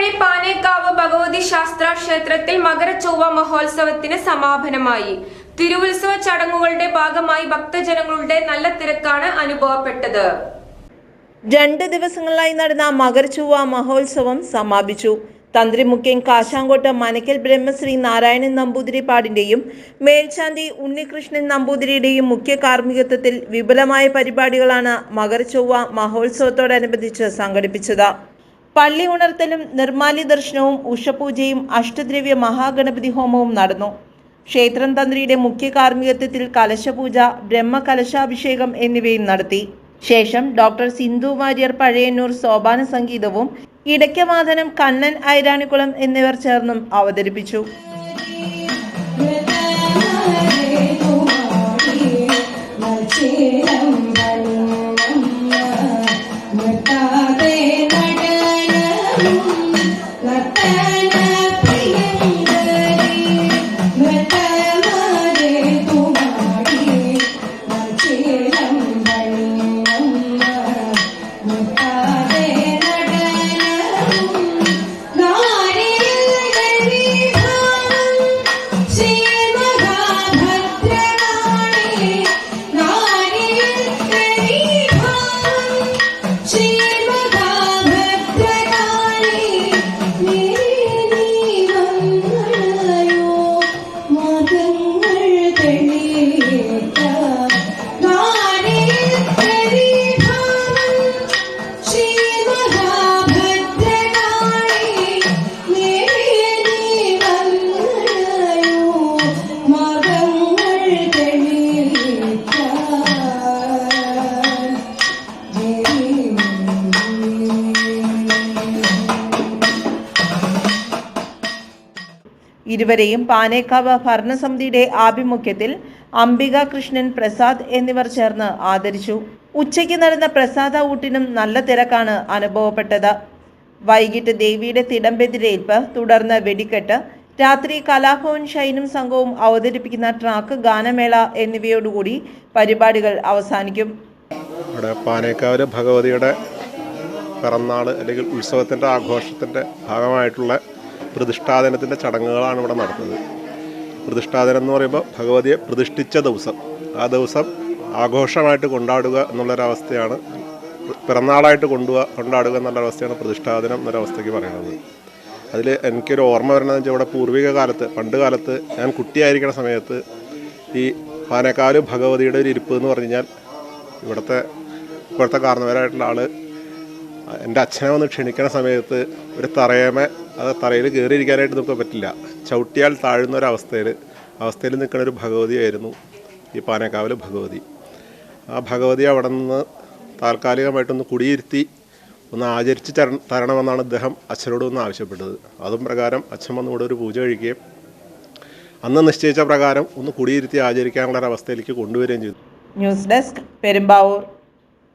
വഴി പാനേക്കാവ് ഭഗവതി ശാസ്ത്ര ക്ഷേത്രത്തിൽ മകരച്ചൊവ്വ മഹോത്സവത്തിന് സമാപനമായി. തിരുവുത്സവ ചടങ്ങുകളുടെ ഭാഗമായി ഭക്തജനങ്ങളുടെ നല്ല തിരക്കാണ് അനുഭവപ്പെട്ടത്. രണ്ട് ദിവസങ്ങളിലായി നടന്ന മകരചൊവ്വ മഹോത്സവം സമാപിച്ചു. തന്ത്രി മുഖ്യൻ കാശാങ്കോട്ട് മനക്കൽ ബ്രഹ്മശ്രീ നാരായണൻ നമ്പൂതിരിപ്പാടിന്റെയും മേൽശാന്തി ഉണ്ണികൃഷ്ണൻ നമ്പൂതിരിയുടെയും മുഖ്യ കാർമ്മികത്വത്തിൽ വിപുലമായ പരിപാടികളാണ് മകരചൊവ്വ മഹോത്സവത്തോടനുബന്ധിച്ച് സംഘടിപ്പിച്ചത്. പള്ളി ഉണർത്തലും നിർമാല്യ ദർശനവും ഉഷപൂജയും അഷ്ടദ്രവ്യ മഹാഗണപതി ഹോമവും നടന്നു. ക്ഷേത്രം തന്ത്രിയുടെ മുഖ്യ കാർമ്മികത്വത്തിൽ കലശപൂജ ബ്രഹ്മകലശാഭിഷേകം എന്നിവയും നടത്തി. ശേഷം ഡോക്ടർ സിന്ധു വാര്യർ പഴയന്നൂർ സോപാന സംഗീതവും ഇടയ്ക്കവാദനം കണ്ണൻ ഐരാണിക്കുളം എന്നിവർ ചേർന്നും അവതരിപ്പിച്ചു. ഇരുവരെയും പാനേക്കാവ് ഭരണസമിതിയുടെ ആഭിമുഖ്യത്തിൽ അംബിക കൃഷ്ണൻ പ്രസാദ് എന്നിവർ ചേർന്ന് ആദരിച്ചു. ഉച്ചയ്ക്ക് നടന്ന പ്രസാദ ഊട്ടിനും നല്ല തിരക്കാണ് അനുഭവപ്പെട്ടത്. വൈകിട്ട് ദേവിയുടെ തിടമ്പെതിരേൽപ്പ് തുടർന്ന് വെടിക്കെട്ട് രാത്രി കലാഭവൻ ഷൈനും സംഘവും അവതരിപ്പിക്കുന്ന ട്രാക്ക് ഗാനമേള എന്നിവയോടുകൂടി പരിപാടികൾ അവസാനിക്കും. ഇവിടെ പാനേക്കാവിലെ ഭഗവതിയുടെ പിറന്നാൾ അല്ലെങ്കിൽ ഉത്സവത്തിന്റെ ആഘോഷത്തിന്റെ ഭാഗമായിട്ടുള്ള പ്രതിഷ്ഠാദനത്തിന്റെ ചടങ്ങുകളാണ് ഇവിടെ നടത്തുന്നത്. പ്രതിഷ്ഠാദനം എന്ന് പറയുമ്പോൾ ഭഗവതിയെ പ്രതിഷ്ഠിച്ച ദിവസം. ആ ദിവസം ആഘോഷമായിട്ട് കൊണ്ടാടുക എന്നുള്ളൊരവസ്ഥയാണ് പിറന്നാളായിട്ട് കൊണ്ടുപോവുക കൊണ്ടാടുക എന്നുള്ളൊരവസ്ഥയാണ് പ്രതിഷ്ഠാദനം എന്നൊരവസ്ഥയ്ക്ക് പറയുന്നത്. അതിൽ എനിക്കൊരു ഓർമ്മ വരണമെന്ന് വെച്ചാൽ ഇവിടെ പൂർവിക കാലത്ത് പണ്ട് കാലത്ത് ഞാൻ കുട്ടിയായിരിക്കുന്ന സമയത്ത് ഈ പാനക്കാൽ ഭഗവതിയുടെ ഒരു ഇരിപ്പ് എന്ന് പറഞ്ഞു കഴിഞ്ഞാൽ ഇവിടുത്തെ ഇപ്പോഴത്തെ കാരണവരായിട്ടുള്ള ആൾ എന്റെ അച്ഛനെ വന്ന് ക്ഷണിക്കുന്ന സമയത്ത് ഒരു തറയമ അത് തറയിൽ കയറിയിരിക്കാനായിട്ട് നമുക്ക് പറ്റില്ല. ചവിട്ടിയാൽ താഴുന്ന ഒരു അവസ്ഥയിൽ അവസ്ഥയിൽ നിൽക്കുന്ന ഒരു ഭഗവതിയായിരുന്നു ഈ പാനക്കാവിലെ ഭഗവതി. ആ ഭഗവതി അവിടെ നിന്ന് താൽക്കാലികമായിട്ടൊന്ന് കുടിയിരുത്തി ഒന്ന് ആചരിച്ച് തര തരണമെന്നാണ് അദ്ദേഹം അച്ഛനോട് ഒന്ന് ആവശ്യപ്പെട്ടത്. അതും പ്രകാരം അച്ഛൻ വന്ന് ഇവിടെ ഒരു പൂജ കഴിക്കുകയും അന്ന് നിശ്ചയിച്ച പ്രകാരം ഒന്ന് കുടിയിരുത്തി ആചരിക്കാനുള്ള ഒരു അവസ്ഥയിലേക്ക് കൊണ്ടുവരികയും ചെയ്തു. News desk Perumbavoor.